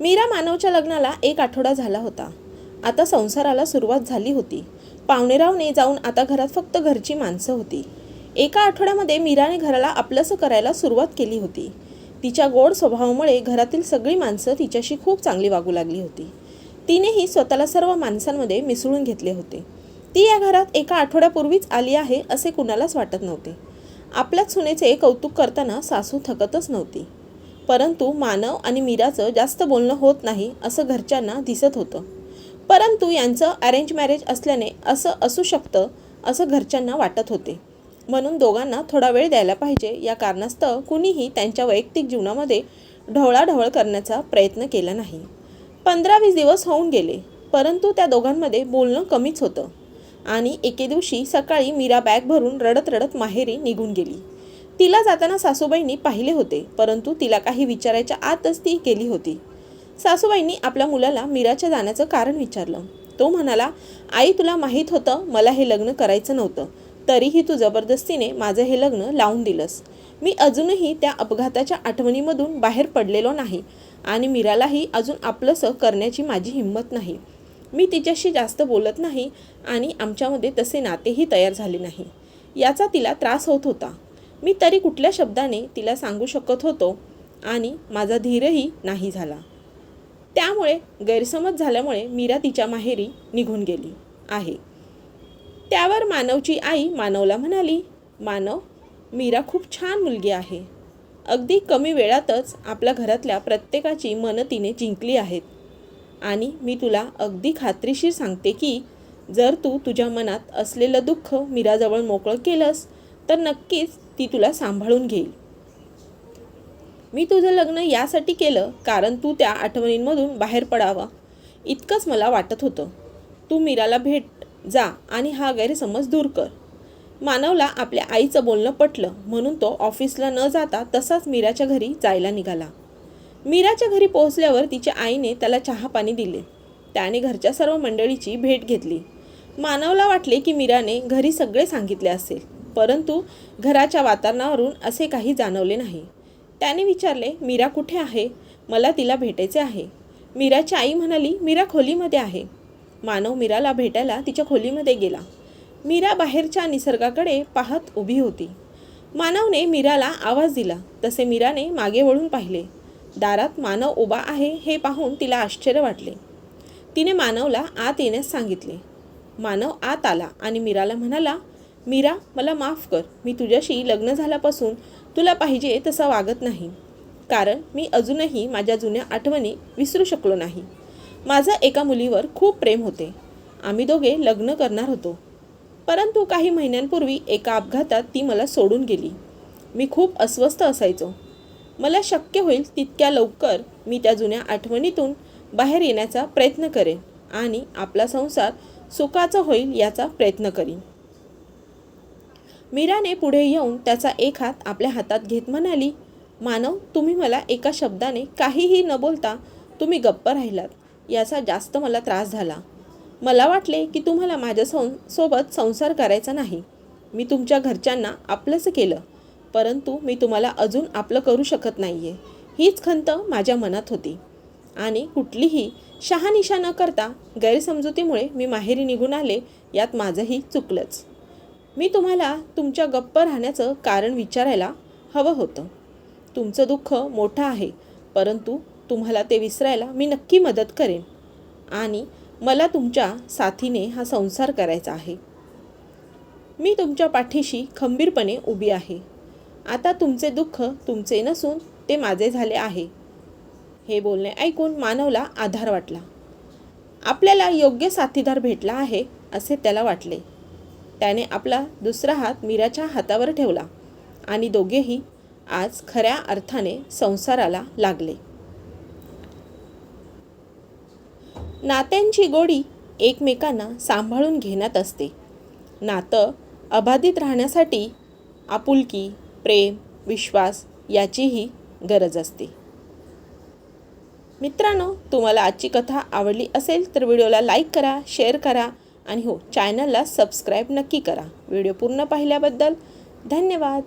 मीरा मानवच्या लग्नाला एक आठवडा झाला होता. आता संसाराला सुरुवात झाली होती. पाहुणेरावने जाऊन आता घरात फक्त घरची माणसं होती. एका आठवड्यामध्ये मीराने घराला आपलंसं करायला सुरुवात केली होती. तिच्या गोड स्वभावामुळे घरातील सगळी माणसं तिच्याशी खूप चांगली वागू लागली होती. तिनेही स्वतःला सर्व माणसांमध्ये मिसळून घेतले होते. ती या घरात एका आठवड्यापूर्वीच आली आहे असे कुणालाच वाटत नव्हते. आपल्याच सुनेचे कौतुक करताना सासू थकतच नव्हती. परंतु मानव आणि मीराचं जास्त बोलणं होत नाही असं घरच्यांना दिसत होतं. परंतु यांचं अरेंज मॅरेज असल्याने असं असू शकतं असं घरच्यांना वाटत होते. म्हणून दोघांना थोडा वेळ द्यायला पाहिजे. या कारणास्तव कुणीही त्यांच्या वैयक्तिक जीवनामध्ये ढवळाढवळ करण्याचा प्रयत्न केला नाही. पंधरा वीस दिवस होऊन गेले परंतु त्या दोघांमध्ये बोलणं कमीच होतं. आणि एके दिवशी सकाळी मीरा बॅग भरून रडत रडत माहेरी निघून गेली. तिला जाताना सासूबाईंनी पाहिले होते परंतु तिला काही विचारायच्या आतच ती गेली होती. सासूबाईंनी आपल्या मुलाला मीराच्या जाण्याचं कारण विचारलं. तो म्हणाला आई तुला माहीत होतं मला हे लग्न करायचं नव्हतं. तरीही तू जबरदस्तीने माझं हे लग्न लावून दिलंस. मी अजूनही त्या अपघाताच्या आठवणीमधून बाहेर पडलेलो नाही आणि मीरालाही अजून आपलंसं करण्याची माझी हिंमत नाही. मी तिच्याशी जास्त बोलत नाही आणि आमच्यामध्ये तसे नातेही तयार झाले नाही. याचा तिला त्रास होत होता. मी तरी कुठल्या शब्दाने तिला सांगू शकत होतो आणि माझा धीरही नाही झाला. त्यामुळे गैरसमज झाल्यामुळे मीरा तिच्या माहेरी निघून गेली आहे. त्यावर मानवची आई मानवला म्हणाली मानव मीरा खूप छान मुलगी आहे. अगदी कमी वेळातच आपल्या घरातल्या प्रत्येकाची मनं तिने जिंकली आहेत. आणि मी तुला अगदी खात्रीशीर सांगते की जर तू तुझ्या मनात असलेलं दुःख मीराजवळ मोकळं केलंस तर नक्कीच ती तुला सांभाळून घेईल. मी तुझं लग्न यासाठी केलं कारण तू त्या आठवणींमधून बाहेर पडावा. इतकंच मला वाटत होतं. तू मीराला भेट जा आणि हा गैरसमज दूर कर. मानवला आपल्या आईचं बोलणं पटलं म्हणून तो ऑफिसला न जाता तसाच मीराच्या घरी जायला निघाला. मीराच्या घरी पोहोचल्यावर तिच्या आईने त्याला चहा पाणी दिले. त्याने घरच्या सर्व मंडळीची भेट घेतली. मानवला वाटले की मीराने घरी सगळे सांगितले असेल. परंतु घराच्या वातावरणावरून असे काही जाणवले नाही. त्याने विचारले मीरा कुठे आहे? मला तिला भेटायचे आहे. मीराची आई म्हणाली मीरा खोलीमध्ये आहे. मानव मीराला भेटायला तिच्या खोलीमध्ये गेला. मीरा बाहेरच्या निसर्गाकडे पाहत उभी होती. मानवने मीराला आवाज दिला. तसे मीराने मागे वळून पाहिले. दारात मानव उभा आहे हे पाहून तिला आश्चर्य वाटले. तिने मानवला आत येण्यास सांगितले. मानव आत आला आणि मीराला म्हणाला मीरा मला माफ कर. मी तुझ्याशी लग्न झाल्यापासून तुला पाहिजे तसा वागत नाही. कारण मी अजूनही माझ्या जुन्या आठवणी विसरू शकलो नाही. माझं एका मुलीवर खूप प्रेम होते. आम्ही दोघे लग्न करणार होतो. परंतु काही महिन्यांपूर्वी एका अपघातात ती मला सोडून गेली. मी खूप अस्वस्थ असायचो. मला शक्य होईल तितक्या लवकर मी त्या जुन्या आठवणीतून बाहेर येण्याचा प्रयत्न करेन आणि आपला संसार सुखाचा होईल याचा प्रयत्न करीन. मीराने पुढे येऊन त्याचा एक हात आपल्या हातात घेत म्हणाली मानव तुम्ही मला एका शब्दाने काहीही न बोलता तुम्ही गप्प राहिलात. याचा जास्त मला त्रास झाला. मला वाटले की तुम्हाला माझ्या सं सोबत संसार करायचा नाही. मी तुमच्या घरच्यांना आपलंच केलं परंतु मी तुम्हाला अजून आपलं करू शकत नाही आहे हीच खंत माझ्या मनात होती. आणि कुठलीही शहानिशा न करता गैरसमजुतीमुळे मी माहेरी निघून आले यात माझंही चुकलंच. मी तुम्हाला तुमच्या गप्प राहण्याचं कारण विचारायला हवं होतं. तुमचं दुःख मोठं आहे परंतु तुम्हाला ते विसरायला मी नक्की मदत करेन. आणि मला तुमच्या साथीने हा संसार करायचा आहे. मी तुमच्या पाठीशी खंबीरपणे उभी आहे. आता तुमचे दुःख तुमचे नसून ते माझे झाले आहे. हे बोलणे ऐकून मानवला आधार वाटला. आपल्याला योग्य साथीदार भेटला आहे असे त्याला वाटले. त्याने आपला दुसरा हात मीराच्या हातावर ठेवला आणि दोघेही आज खऱ्या अर्थाने संसाराला लागले. नात्यांची गोडी एकमेकांना सांभाळून घेण्यात असते. नातं अबाधित राहण्यासाठी आपुलकी प्रेम विश्वास याचीही गरज असते. मित्रांनो तुम्हाला आजची कथा आवडली असेल तर व्हिडिओला लाईक करा शेअर करा आणि हो चॅनलला सबस्क्राईब नक्की करा. व्हिडिओ पूर्ण पाहिल्याबद्दल धन्यवाद.